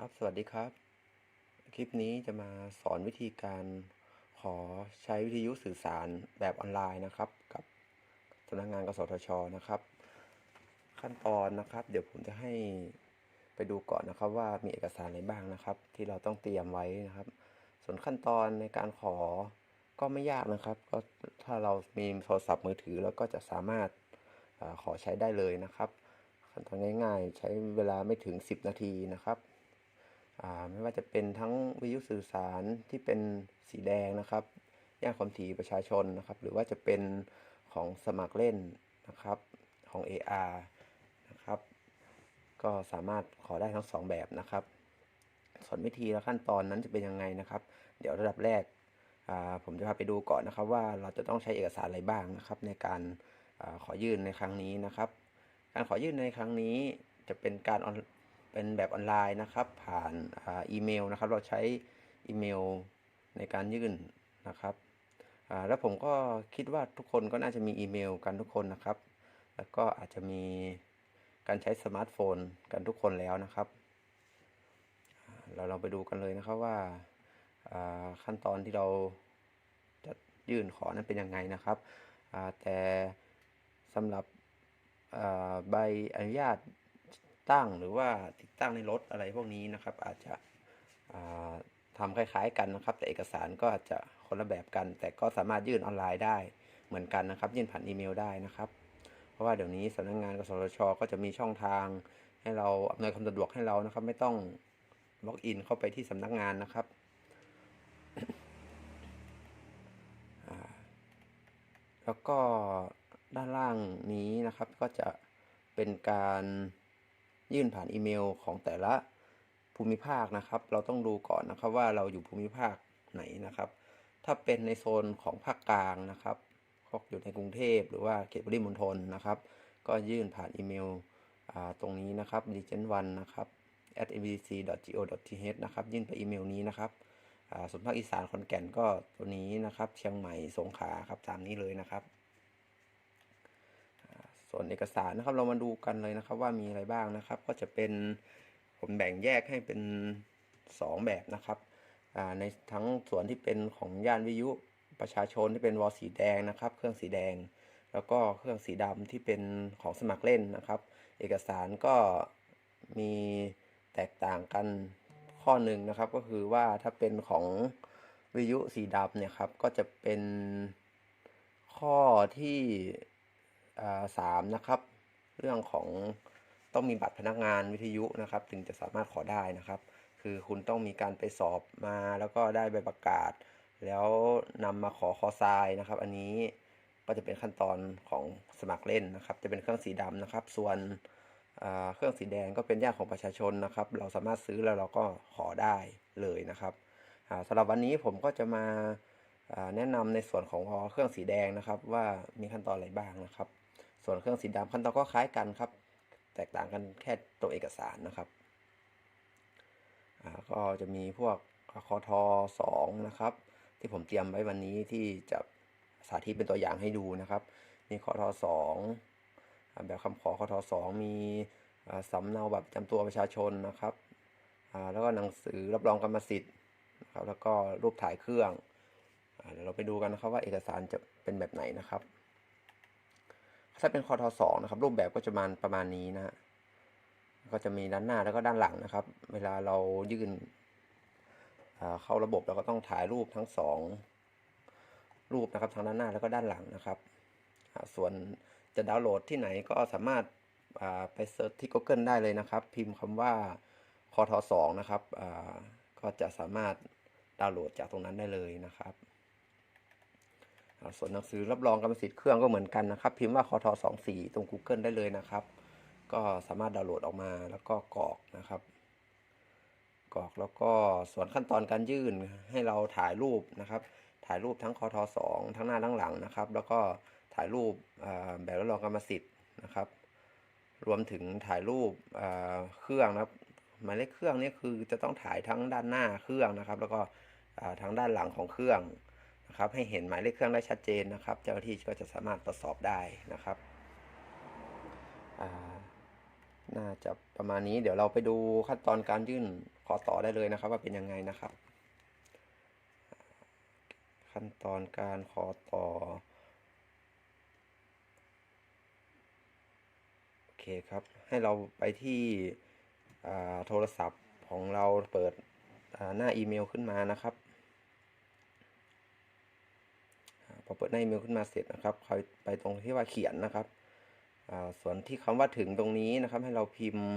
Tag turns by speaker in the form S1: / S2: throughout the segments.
S1: ครับ สวัสดีครับ คลิปนี้จะมาสอนวิธีการขอใช้วิทยุสื่อสารแบบออนไลน์นะครับ กับสำนักงานกสทชนะครับ ขั้นตอนนะครับ เดี๋ยวผมจะให้ไปดูก่อนนะครับ ว่ามีเอกสารอะไรบ้างนะครับ ที่เราต้องเตรียมไว้นะครับ ส่วนขั้นตอนในการขอก็ไม่ยากนะครับ ก็ถ้าเรามีโทรศัพท์มือถือแล้วก็จะสามารถขอใช้ได้เลยนะครับ ขั้นตอนง่ายๆ ใช้เวลาไม่ถึง 10 นาทีนะครับ ไม่ว่าจะเป็นทั้งวิทยุสื่อสารที่เป็นสีแดงนะครับย่างความถี่ประชาชนนะครับ หรือว่าจะเป็นของสมัครเล่นนะครับของ AR นะครับก็สามารถขอได้ทั้งสองแบบนะครับส่วนวิธีและขั้นตอนนั้นจะเป็นยังไงนะครับ เดี๋ยวระดับแรกผมจะพาไปดูก่อนนะครับ ว่าเราจะต้องใช้เอกสารอะไรบ้างนะครับ ในการอขอยื่นในครั้งนี้นะครับ การขอยื่นในครั้งนี้จะเป็นการ เป็นแบบออนไลน์นะครับ ผ่านอาอีเมลนะครับ เราใช้อีเมลในการยื่นนะครับแล้วผมก็คิดว่าทุกคนก็น่าจะมีอีเมลกันทุกคนนะครับ แล้วก็อาจจะมีการใช้สมาร์ทโฟนกันทุกคนแล้วนะครับ เราลองไปดูกันเลยนะครับว่าขั้นตอนที่เราจะยื่นขอนั้นเป็นยังไงนะครับแต่สำหรับใบอนุญาต ตั้งหรือว่าติดตั้งในรถอะไรพวกนี้นะครับ อาจจะอ่าทำคล้ายๆกันนะครับ แต่เอกสารก็อาจจะคนละแบบกัน แต่ก็สามารถยื่นออนไลน์ได้เหมือนกันนะครับ ยื่นผ่านอีเมลได้นะครับ เพราะว่าเดี๋ยวนี้สำนักงานกสทช ก็จะมีช่องทางให้เราอำนวยความสะดวกให้เรานะครับ ไม่ต้องล็อกอินเข้าไปที่สำนักงานนะครับแล้วก็ด้านล่างนี้นะครับก็จะเป็นการ ยื่นผ่านอีเมลของแต่ละภูมิภาคนะครับ เราต้องดูก่อนนะครับว่าเราอยู่ภูมิภาคไหนนะครับ ถ้าเป็นในโซนของภาคกลางนะครับก็อยู่ในกรุงเทพหรือว่าเขตปริมณฑลนะครับ ก็ยื่นผ่านอีเมลตรงนี้นะครับ r e g e n 1นะครับ at mbc.go.th นะครับ ยื่นไปอีเมลนี้นะครับส่วนภาคอีสานขอนแก่นก็ตัวนี้นะครับ เชียงใหม่สงขลาครับตามนี้เลยนะครับ ส่วนเอกสารนะครับ เรามาดูกันเลยนะครับ ว่ามีอะไรบ้างนะครับ ก็จะเป็นผมแบ่งแยกให้เป็น 2 แบบนะครับในทั้งส่วนที่เป็นของย่านวิทยุประชาชนที่เป็นวอลสีแดงนะครับ เครื่องสีแดง แล้วก็เครื่องสีดำที่เป็นของสมัครเล่นนะครับ เอกสารก็มีแตกต่างกันข้อหนึ่งนะครับ ก็คือว่าถ้าเป็นของวิทยุสีดำเนี่ยครับก็จะเป็นข้อที่ สามนะครับ เรื่องของต้องมีบัตรพนักงานวิทยุนะครับ ถึงจะสามารถขอได้นะครับ คือคุณต้องมีการไปสอบมาแล้วก็ได้ใบประกาศ แล้วนำมาขอคอทรายนะครับ อันนี้ก็จะเป็นขั้นตอนของสมัครเล่นนะครับ จะเป็นเครื่องสีดำนะครับ ส่วนเครื่องสีแดงก็เป็นญาติของประชาชนนะครับ เราสามารถซื้อแล้วเราก็ขอได้เลยนะครับสำหรับวันนี้ผมก็จะมาอ่าแนะนำในส่วนของเครื่องสีแดงนะครับ ว่ามีขั้นตอนอะไรบ้างนะครับ ส่วนเครื่องสีดำขั้นตอนก็คล้ายกันครับ แตกต่างกันแค่ตัวเอกสารนะครับก็จะมีพวกคอทอสองนะครับ ที่ผมเตรียมไว้วันนี้ที่จะสาธิตเป็นตัวอย่างให้ดูนะครับ มีคอทอสองแบบคำขอคอทอสองมีสำเนาบัตรประจำตัวประชาชนนะครับแล้วก็หนังสือรับรองกรรมสิทธิ์นะครับแล้วก็รูปถ่ายเครื่องเดี๋ยวเราไปดูกันนะครับว่าเอกสารจะเป็นแบบไหนนะครับ ถ้าเป็นคอทอสองนะครับ รูปแบบก็จะมาประมาณนี้นะฮะก็จะมีด้านหน้าแล้วก็ด้านหลังนะครับ เวลาเรายื่นเข้าระบบเราก็ต้องถ่ายรูปทั้งสองรูปนะครับทั้งด้านหน้าแล้วก็ด้านหลังนะครับ ส่วนจะดาวน์โหลดที่ไหนก็สามารถาไปเซิร์ชที่ Google ได้เลยนะครับ พิมพ์คำว่าคอทอสองนะครับก็จะสามารถดาวน์โหลดจากตรงนั้นได้เลยนะครับ ส่วนหนังสือรับรองกรรมสิทธิ์เครื่องก็เหมือนกันนะครับ พิมพ์ว่าคอทสองสี่ตรง Google ได้เลยนะครับ ก็สามารถดาวน์โหลดออกมาแล้วก็กรอกนะครับกรอกแล้วก็ส่วนขั้นตอนการยื่นให้เราถ่ายรูปนะครับ ถ่ายรูปทั้งคอทสองทั้งหน้าทั้งหลังนะครับ แล้วก็ถ่ายรูปแบบรับรองกรรมสิทธิ์นะครับ รวมถึงถ่ายรูปเครื่องนะครับหมายเลขเครื่องนี่คือจะต้องถ่ายทั้งด้านหน้าเครื่องนะครับ แล้วก็ทั้งด้านหลังของเครื่อง นะครับให้เห็นหมายเลขเครื่องได้ชัดเจนนะครับ เจ้าหน้าที่ก็จะสามารถตรวจสอบได้นะครับน่าจะประมาณนี้เดี๋ยวเราไปดูขั้นตอนการยื่นขอต่อได้เลยนะครับ ว่าเป็นยังไงนะครับ ขั้นตอนการขอต่อโอเคครับ ให้เราไปที่โทรศัพท์ของเราเปิดหน้าอีเมลขึ้นมานะครับอ่า พอเปิดหน้าอีเมลขึ้นมาเสร็จนะครับคอยไปตรงที่ว่าเขียนนะครับส่วนที่คำว่าถึงตรงนี้นะครับ ให้เราพิมพ์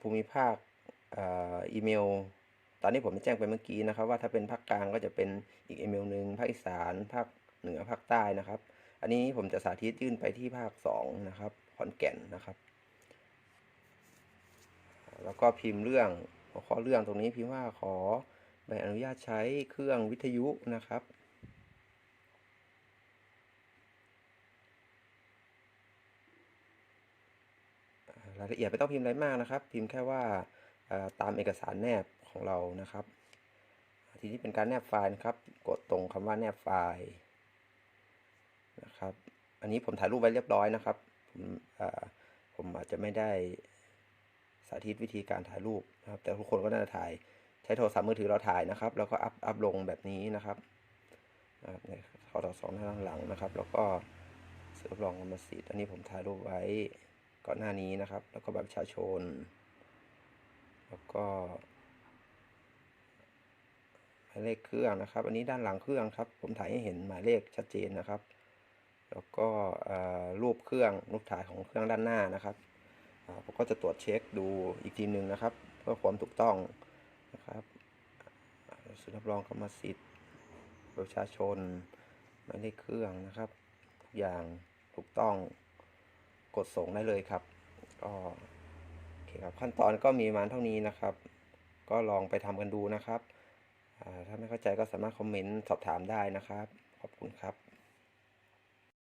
S1: ภูมิภาคอ,อีเมล ตอนนี้ผมแจ้งไปเมื่อกี้นะครับ ว่าถ้าเป็นภาคกลางก็จะเป็นอีกอีเมลหนึ่งภาคอีสานภาคเหนือภาคใต้นะครับ อันนี้ผมจะสาธิตยื่นไปที่ภาคสองนะครับขอนแก่นนะครับ แล้วก็พิมพ์เรื่องหัวข้อเรื่องตรงนี้พิมพ์ว่าขอใบอนุญาตใช้เครื่องวิทยุนะครับ รายละเอียดไม่ต้องพิมพ์อะไรมากนะครับ พิมพ์แค่ว่าตามเอกสารแนบของเรานะครับ ทีนี้เป็นการแนบไฟล์นะครับ กดตรงคำว่าแนบไฟล์นะครับ อันนี้ผมถ่ายรูปไว้เรียบร้อยนะครับ ผมเอ่อผมอาจจะไม่ได้สาธิตวิธีการถ่ายรูปนะครับ แต่ทุกคนก็น่าจะถ่ายใช้โทรศัพท์มือถือเราถ่ายนะครับ แล้วก็อัพอัพลงแบบนี้นะครับนะครับในขอต่อสองหน้าหลังนะครับ แล้วก็เสือรองกรรมสิทธิ์อันนี้ผมถ่ายรูปไว้ ก่อนหน้านี้นะครับ แล้วก็แบบประชาชน แล้วก็หมายเลขเครื่องนะครับ อันนี้ด้านหลังเครื่องครับ ผมถ่ายให้เห็นหมายเลขชัดเจนนะครับ แล้วก็รูปเครื่องรูปถ่ายของเครื่องด้านหน้านะครับผมก็จะตรวจเช็คดูอีกทีหนึ่งนะครับเพื่อความถูกต้องนะครับสุรับรองกรรมสิทธิ์ประชาชนหมายเลขเครื่องนะครับ ทุกอย่างถูกต้อง กดส่งได้เลยครับก็โอเคครับขั้นตอนก็มีมาเท่านี้นะครับ ก็ลองไปทำกันดูนะครับถ้าไม่เข้าใจก็สามารถคอมเมนต์สอบถามได้นะครับ ขอบคุณครับ